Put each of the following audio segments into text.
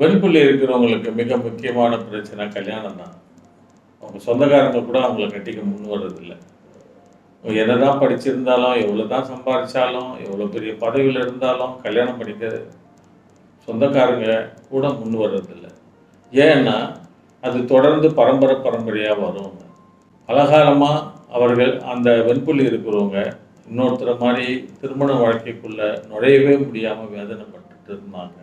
வெண்புள்ளி இருக்கிறவங்களுக்கு மிக முக்கியமான பிரச்சனை கல்யாணம் தான் அவங்க சொந்தக்காரங்க கூட அவங்கள கட்டிக்க முன் வர்றதில்லை. என்னதான் படிச்சிருந்தாலும் எவ்வளோ தான் சம்பாதிச்சாலும் எவ்வளோ பெரிய பதவியில் இருந்தாலும் கல்யாணம் பண்ணிக்க சொந்தக்காரங்க கூட முன் வர்றதில்லை. ஏன்னா அது தொடர்ந்து பரம்பரை பரம்பரையாக வரும். பலகாலமாக அவர்கள் அந்த வெண்புள்ளி இருக்கிறவங்க இன்னொருத்தரை மாதிரி திருமண வாழ்க்கைக்குள்ளே நுழையவே முடியாமல் வேதனைப்பட்டுட்டு இருந்தாங்க.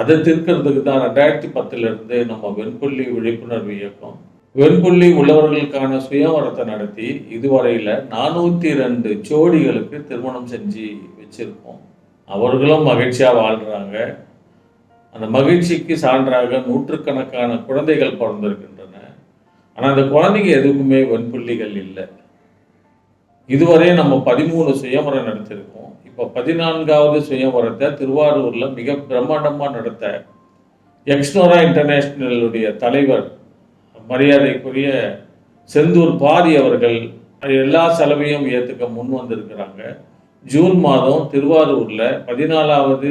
அதை தீர்க்கறதுக்கு தான் ரெண்டாயிரத்தி பத்துலேருந்து நம்ம வெண்புள்ளி விழிப்புணர்வு இயக்கம். வெண்புள்ளி உள்ளவர்களுக்கான சுயவரத்தை நடத்தி இதுவரையில் நானூற்றி ரெண்டு ஜோடிகளுக்கு திருமணம் செஞ்சு வச்சுருக்கோம். அவர்களும் மகிழ்ச்சியாக வாழ்கிறாங்க அந்த மகிழ்ச்சிக்கு சான்றாக நூற்றுக்கணக்கான குழந்தைகள் பிறந்திருக்கின்றன. ஆனால் அந்த குழந்தைங்க எதுக்குமே வெண்புள்ளிகள் இல்லை. இதுவரை நம்ம பதிமூணு சுயமரம் நடத்திருக்கோம். இப்போ பதினான்காவது சுயமரத்தை திருவாரூரில் மிக பிரம்மாண்டமாக நடத்த எக்ஸ்னோரா இன்டர்நேஷ்னலுடைய தலைவர் மரியாதைக்குரிய செந்தூர் பாரி அவர்கள் எல்லா செலவையும் ஏற்றுக்க முன் வந்திருக்கிறாங்க. ஜூன் மாதம் திருவாரூரில் பதினாலாவது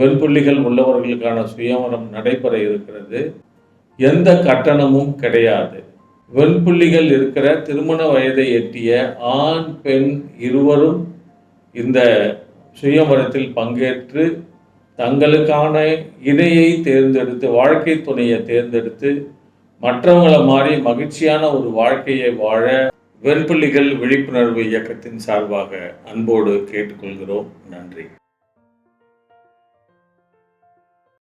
வெண்புள்ளிகள் உள்ளவர்களுக்கான சுயமரம் நடைபெற இருக்கிறது. எந்த கட்டணமும் கிடையாது. வெண்புள்ளிகள் இருக்கிற திருமண வயதை எட்டிய ஆண் பெண் இருவரும் இந்த சுயமரத்தில் பங்கேற்று தங்களுக்கான இணையை தேர்ந்தெடுத்து வாழ்க்கை துணையை தேர்ந்தெடுத்து மற்றவங்களை மாறி மகிழ்ச்சியான ஒரு வாழ்க்கையை வாழ வெண்புள்ளிகள் விழிப்புணர்வு இயக்கத்தின் சார்பாக அன்போடு கேட்டுக்கொள்கிறோம். நன்றி.